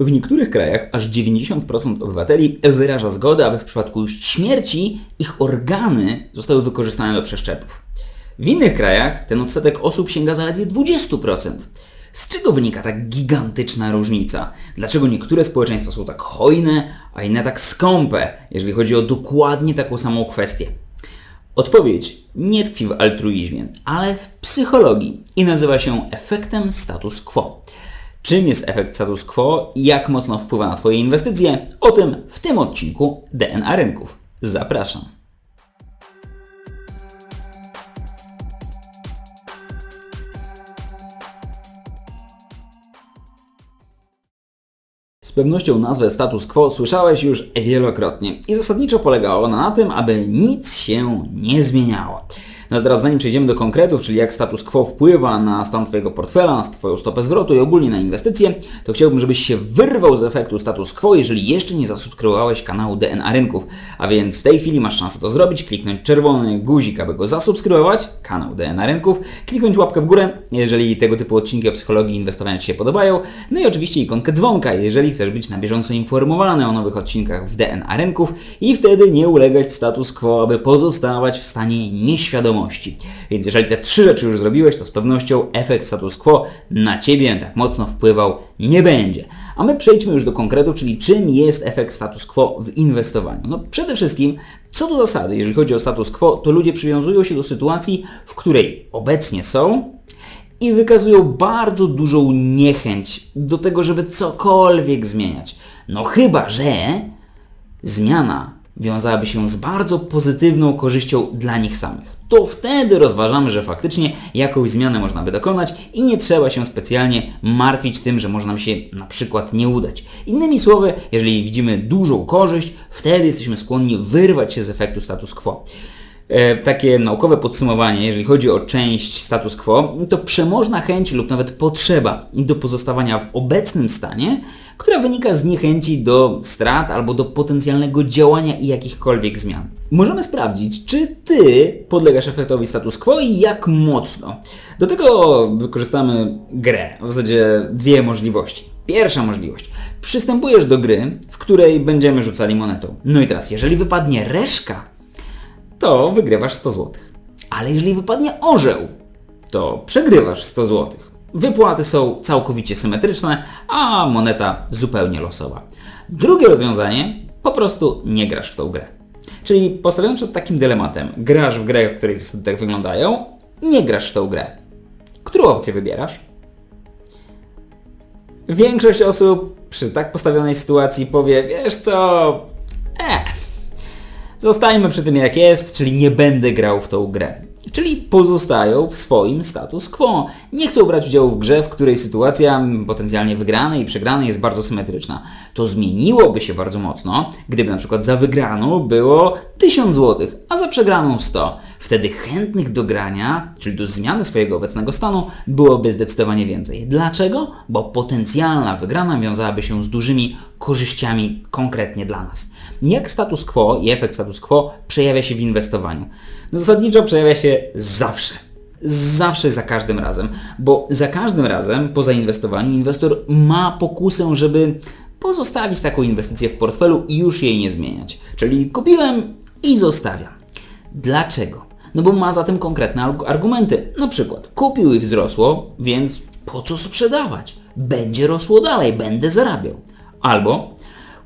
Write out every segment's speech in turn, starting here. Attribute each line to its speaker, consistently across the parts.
Speaker 1: W niektórych krajach aż 90% obywateli wyraża zgodę, aby w przypadku śmierci ich organy zostały wykorzystane do przeszczepów. W innych krajach ten odsetek osób sięga zaledwie 20%. Z czego wynika tak gigantyczna różnica? Dlaczego niektóre społeczeństwa są tak hojne, a inne tak skąpe, jeżeli chodzi o dokładnie taką samą kwestię? Odpowiedź nie tkwi w altruizmie, ale w psychologii i nazywa się efektem status quo. Czym jest efekt status quo i jak mocno wpływa na Twoje inwestycje? O tym w tym odcinku DNA Rynków. Zapraszam. Z pewnością nazwę status quo słyszałeś już wielokrotnie i zasadniczo polega ona na tym, aby nic się nie zmieniało. No teraz zanim przejdziemy do konkretów, czyli jak status quo wpływa na stan Twojego portfela, na Twoją stopę zwrotu i ogólnie na inwestycje, to chciałbym, żebyś się wyrwał z efektu status quo, jeżeli jeszcze nie zasubskrybowałeś kanału DNA Rynków. A więc w tej chwili masz szansę to zrobić, kliknąć czerwony guzik, aby go zasubskrybować, kanał DNA Rynków, kliknąć łapkę w górę, jeżeli tego typu odcinki o psychologii inwestowania Ci się podobają, no i oczywiście ikonkę dzwonka, jeżeli chcesz być na bieżąco informowany o nowych odcinkach w DNA Rynków i wtedy nie ulegać status quo, aby pozostawać w stanie nieświadomości więc jeżeli te trzy rzeczy już zrobiłeś, to z pewnością efekt status quo na Ciebie tak mocno wpływał nie będzie. A my przejdźmy już do konkretu, czyli czym jest efekt status quo w inwestowaniu. No przede wszystkim, co do zasady, jeżeli chodzi o status quo, to ludzie przywiązują się do sytuacji, w której obecnie są i wykazują bardzo dużą niechęć do tego, żeby cokolwiek zmieniać. No chyba, że zmiana wiązałaby się z bardzo pozytywną korzyścią dla nich samych. To wtedy rozważamy, że faktycznie jakąś zmianę można by dokonać i nie trzeba się specjalnie martwić tym, że może nam się na przykład nie udać. Innymi słowy, jeżeli widzimy dużą korzyść, wtedy jesteśmy skłonni wyrwać się z efektu status quo. E, takie naukowe podsumowanie, jeżeli chodzi o część status quo, to przemożna chęć lub nawet potrzeba do pozostawania w obecnym stanie, która wynika z niechęci do strat albo do potencjalnego działania i jakichkolwiek zmian. Możemy sprawdzić, czy Ty podlegasz efektowi status quo i jak mocno. Do tego wykorzystamy grę, w zasadzie dwie możliwości. Pierwsza możliwość. Przystępujesz do gry, w której będziemy rzucali monetą. No i teraz, jeżeli wypadnie reszka, to wygrywasz 100 zł. Ale jeżeli wypadnie orzeł, to przegrywasz 100 zł. Wypłaty są całkowicie symetryczne, a moneta zupełnie losowa. Drugie rozwiązanie, po prostu nie grasz w tą grę. Czyli postawiony przed takim dylematem, grasz w grę, w której zasady tak wyglądają, nie grasz w tą grę. Którą opcję wybierasz? Większość osób przy tak postawionej sytuacji powie, wiesz co, e, zostańmy przy tym jak jest, czyli nie będę grał w tą grę czyli pozostają w swoim status quo. Nie chcą brać udziału w grze, w której sytuacja potencjalnie wygranej i przegranej jest bardzo symetryczna. To zmieniłoby się bardzo mocno, gdyby na przykład za wygraną było 1000 zł, a za przegraną 100. Wtedy chętnych do grania, czyli do zmiany swojego obecnego stanu, byłoby zdecydowanie więcej. Dlaczego? Bo potencjalna wygrana wiązałaby się z dużymi korzyściami konkretnie dla nas. Jak status quo i efekt status quo przejawia się w inwestowaniu? No zasadniczo przejawia się zawsze. Zawsze za każdym razem, bo za każdym razem po zainwestowaniu inwestor ma pokusę, żeby pozostawić taką inwestycję w portfelu i już jej nie zmieniać. Czyli kupiłem i zostawiam. Dlaczego? No bo ma za tym konkretne argumenty. Na przykład kupił i wzrosło, więc po co sprzedawać? Będzie rosło dalej, będę zarabiał. Albo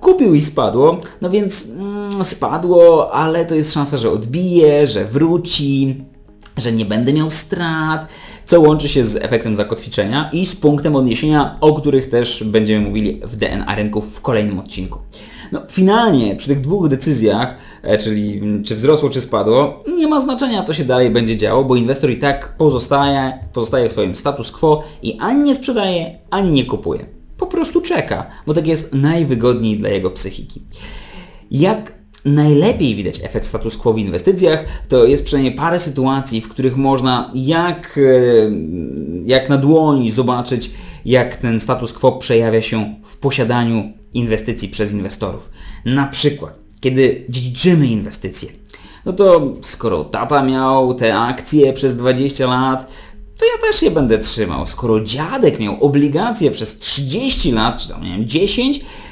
Speaker 1: Kupił i spadło, no więc mm, spadło, ale to jest szansa, że odbije, że wróci, że nie będę miał strat, co łączy się z efektem zakotwiczenia i z punktem odniesienia, o których też będziemy mówili w DNA rynków w kolejnym odcinku. No, finalnie przy tych dwóch decyzjach, e, czyli mm, czy wzrosło, czy spadło, nie ma znaczenia, co się dalej będzie działo, bo inwestor i tak pozostaje, pozostaje w swoim status quo i ani nie sprzedaje, ani nie kupuje po prostu czeka, bo tak jest najwygodniej dla jego psychiki. Jak najlepiej widać efekt status quo w inwestycjach, to jest przynajmniej parę sytuacji, w których można jak, e, jak na dłoni zobaczyć, jak ten status quo przejawia się w posiadaniu inwestycji przez inwestorów. Na przykład, kiedy dziedziczymy inwestycje, no to skoro tata miał te akcje przez 20 lat, to ja też je będę trzymał. Skoro dziadek miał obligacje przez 30 lat, czy tam nie wiem, 10, to, to, to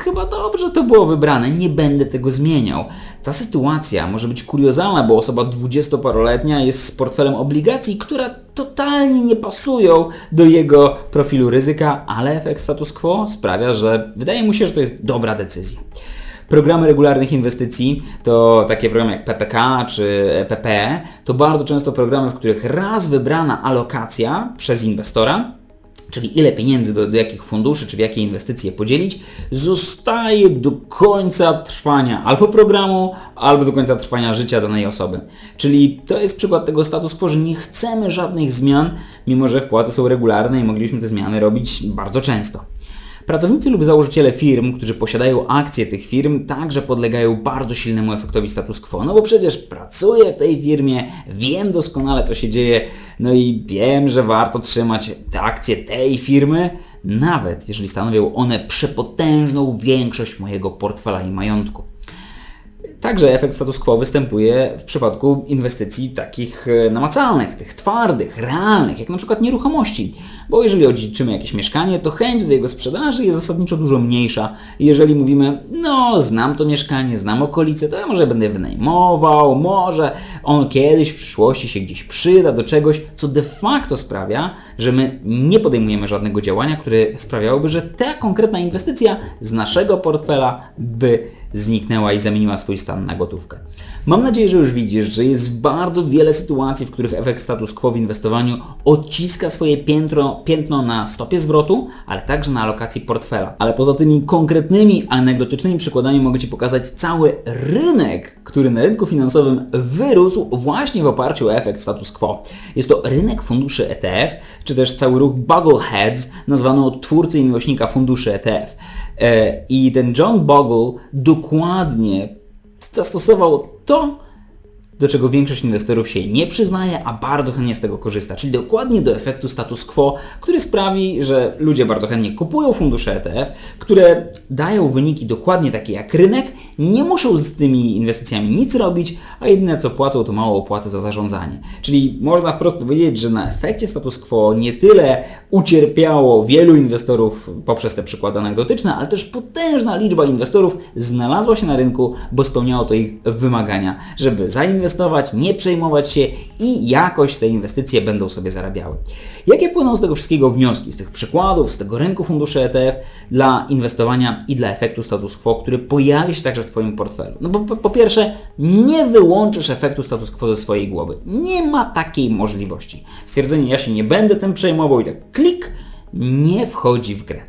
Speaker 1: chyba dobrze to było wybrane, nie będę tego zmieniał. Ta sytuacja może być kuriozalna, bo osoba dwudziestoparoletnia jest z portfelem obligacji, które totalnie nie pasują do jego profilu ryzyka, ale efekt status quo sprawia, że wydaje mu się, że to jest dobra decyzja. Programy regularnych inwestycji to takie programy jak PPK czy PPE, to bardzo często programy, w których raz wybrana alokacja przez inwestora czyli ile pieniędzy do, do, jakich funduszy czy w jakie inwestycje podzielić, zostaje do końca trwania albo programu, albo do końca trwania życia danej osoby. Czyli to jest przykład tego status quo, że nie chcemy żadnych zmian, mimo że wpłaty są regularne i moglibyśmy te zmiany robić bardzo często. Pracownicy lub założyciele firm, którzy posiadają akcje tych firm, także podlegają bardzo silnemu efektowi status quo. No bo przecież pracuję w tej firmie, wiem doskonale co się dzieje, no i wiem, że warto trzymać te akcje tej firmy, nawet jeżeli stanowią one przepotężną większość mojego portfela i majątku. Także efekt status quo występuje w przypadku inwestycji takich e, namacalnych, tych twardych, realnych, jak na przykład nieruchomości. Bo jeżeli odziedziczymy jakieś mieszkanie, to chęć do jego sprzedaży jest zasadniczo dużo mniejsza. Jeżeli mówimy, no znam to mieszkanie, znam okolice, to ja może będę wynajmował, może on kiedyś w przyszłości się gdzieś przyda do czegoś, co de facto sprawia, że my nie podejmujemy żadnego działania, które sprawiałoby, że ta konkretna inwestycja z naszego portfela by zniknęła i zamieniła swój stan na gotówkę. Mam nadzieję, że już widzisz, że jest bardzo wiele sytuacji, w których efekt status quo w inwestowaniu odciska swoje piętro, piętno na stopie zwrotu, ale także na alokacji portfela. Ale poza tymi konkretnymi, anegdotycznymi przykładami mogę Ci pokazać cały rynek, który na rynku finansowym wyrósł właśnie w oparciu o efekt status quo. Jest to rynek funduszy ETF, czy też cały ruch Buggleheads, nazwany od twórcy i miłośnika funduszy ETF. E, I ten John Bogle dokładnie zastosował to, do czego większość inwestorów się nie przyznaje, a bardzo chętnie z tego korzysta, czyli dokładnie do efektu status quo, który sprawi, że ludzie bardzo chętnie kupują fundusze ETF, które dają wyniki dokładnie takie jak rynek, nie muszą z tymi inwestycjami nic robić, a jedyne co płacą to mało opłaty za zarządzanie. Czyli można wprost powiedzieć, że na efekcie status quo nie tyle ucierpiało wielu inwestorów poprzez te przykłady anegdotyczne, ale też potężna liczba inwestorów znalazła się na rynku, bo spełniało to ich wymagania, żeby zainwestować inwestować, nie przejmować się i jakoś te inwestycje będą sobie zarabiały. Jakie płyną z tego wszystkiego wnioski, z tych przykładów, z tego rynku funduszy ETF dla inwestowania i dla efektu status quo, który pojawi się także w Twoim portfelu? No bo po, po pierwsze, nie wyłączysz efektu status quo ze swojej głowy. Nie ma takiej możliwości. Stwierdzenie, ja się nie będę tym przejmował i tak klik, nie wchodzi w grę.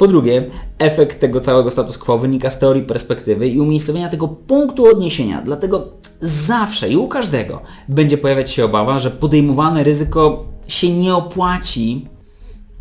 Speaker 1: Po drugie, efekt tego całego status quo wynika z teorii perspektywy i umiejscowienia tego punktu odniesienia. Dlatego zawsze i u każdego będzie pojawiać się obawa, że podejmowane ryzyko się nie opłaci,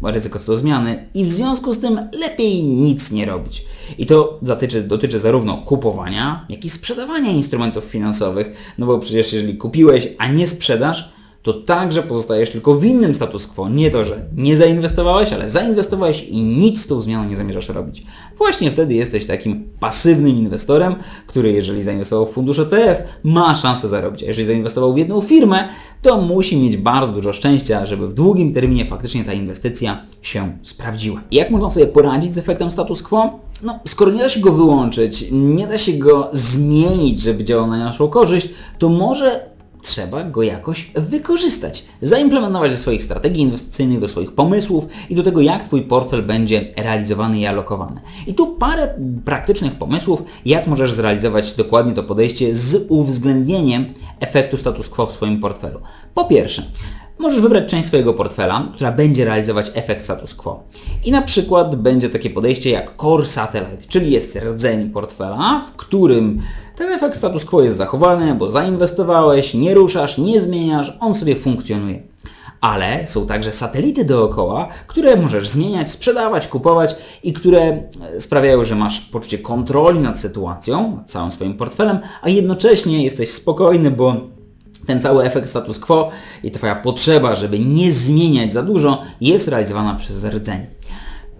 Speaker 1: ryzyko to zmiany i w związku z tym lepiej nic nie robić. I to dotyczy, dotyczy zarówno kupowania, jak i sprzedawania instrumentów finansowych, no bo przecież jeżeli kupiłeś, a nie sprzedasz, to także pozostajesz tylko w innym status quo. Nie to, że nie zainwestowałeś, ale zainwestowałeś i nic z tą zmianą nie zamierzasz robić. Właśnie wtedy jesteś takim pasywnym inwestorem, który jeżeli zainwestował w fundusz ETF, ma szansę zarobić. A jeżeli zainwestował w jedną firmę, to musi mieć bardzo dużo szczęścia, żeby w długim terminie faktycznie ta inwestycja się sprawdziła. I jak można sobie poradzić z efektem status quo? No, skoro nie da się go wyłączyć, nie da się go zmienić, żeby działał na naszą korzyść, to może trzeba go jakoś wykorzystać, zaimplementować do swoich strategii inwestycyjnych, do swoich pomysłów i do tego, jak Twój portfel będzie realizowany i alokowany. I tu parę praktycznych pomysłów, jak możesz zrealizować dokładnie to podejście z uwzględnieniem efektu status quo w swoim portfelu. Po pierwsze, możesz wybrać część swojego portfela, która będzie realizować efekt status quo. I na przykład będzie takie podejście jak Core Satellite, czyli jest rdzeń portfela, w którym ten efekt status quo jest zachowany, bo zainwestowałeś, nie ruszasz, nie zmieniasz, on sobie funkcjonuje. Ale są także satelity dookoła, które możesz zmieniać, sprzedawać, kupować i które e, sprawiają, że masz poczucie kontroli nad sytuacją, nad całym swoim portfelem, a jednocześnie jesteś spokojny, bo ten cały efekt status quo i Twoja potrzeba, żeby nie zmieniać za dużo, jest realizowana przez rdzeń.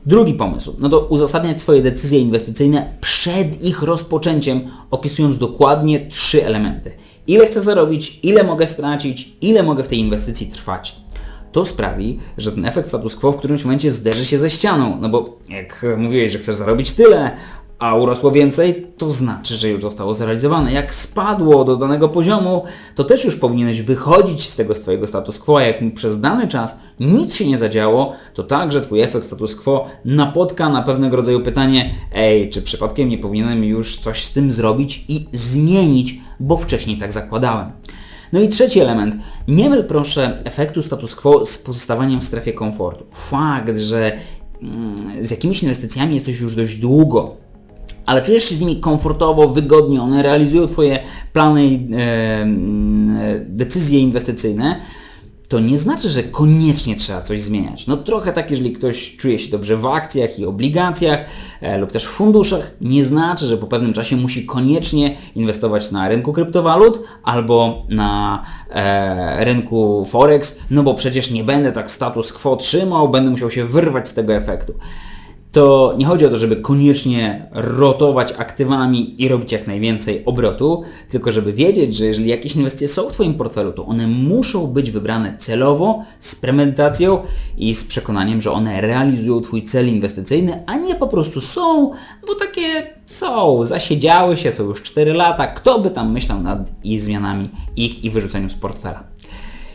Speaker 1: Drugi pomysł, no to uzasadniać swoje decyzje inwestycyjne przed ich rozpoczęciem, opisując dokładnie trzy elementy. ile chcę zarobić, ile mogę stracić, ile mogę w tej inwestycji trwać. To sprawi, że ten efekt status quo w którymś momencie zderzy się ze ścianą, no bo jak mówiłeś, że chcesz zarobić tyle, a urosło więcej, to znaczy, że już zostało zrealizowane. Jak spadło do danego poziomu, to też już powinieneś wychodzić z tego swojego status quo, jak przez dany czas nic się nie zadziało, to także Twój efekt status quo napotka na pewnego rodzaju pytanie, ej, czy przypadkiem nie powinienem już coś z tym zrobić i zmienić, bo wcześniej tak zakładałem. No i trzeci element. Nie myl proszę efektu status quo z pozostawaniem w strefie komfortu. Fakt, że mm, z jakimiś inwestycjami jesteś już dość długo, ale czujesz się z nimi komfortowo, wygodnie, one realizują Twoje plany i e, decyzje inwestycyjne, to nie znaczy, że koniecznie trzeba coś zmieniać. No trochę tak, jeżeli ktoś czuje się dobrze w akcjach i obligacjach e, lub też w funduszach, nie znaczy, że po pewnym czasie musi koniecznie inwestować na rynku kryptowalut albo na e, rynku forex, no bo przecież nie będę tak status quo trzymał, będę musiał się wyrwać z tego efektu to nie chodzi o to, żeby koniecznie rotować aktywami i robić jak najwięcej obrotu, tylko żeby wiedzieć, że jeżeli jakieś inwestycje są w Twoim portfelu, to one muszą być wybrane celowo, z premedytacją i z przekonaniem, że one realizują Twój cel inwestycyjny, a nie po prostu są, bo takie są, zasiedziały się, są już 4 lata, kto by tam myślał nad ich zmianami ich i wyrzuceniu z portfela.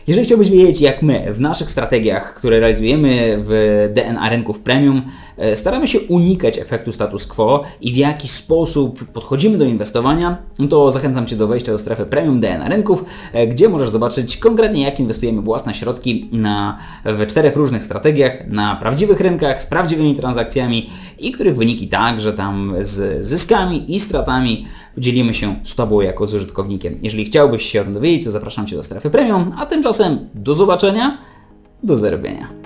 Speaker 1: Jeżeli chciałbyś wiedzieć, jak my w naszych strategiach, które realizujemy w DNA rynków premium, e, staramy się unikać efektu status quo i w jaki sposób podchodzimy do inwestowania, no to zachęcam Cię do wejścia do strefy premium DNA rynków, e, gdzie możesz zobaczyć konkretnie, jak inwestujemy własne środki na, w czterech różnych strategiach, na prawdziwych rynkach, z prawdziwymi transakcjami i których wyniki także tam z zyskami i stratami dzielimy się z Tobą jako z użytkownikiem. Jeżeli chciałbyś się o tym dowiedzieć, to zapraszam Cię do strefy premium, a tymczasem do zobaczenia, do zarobienia.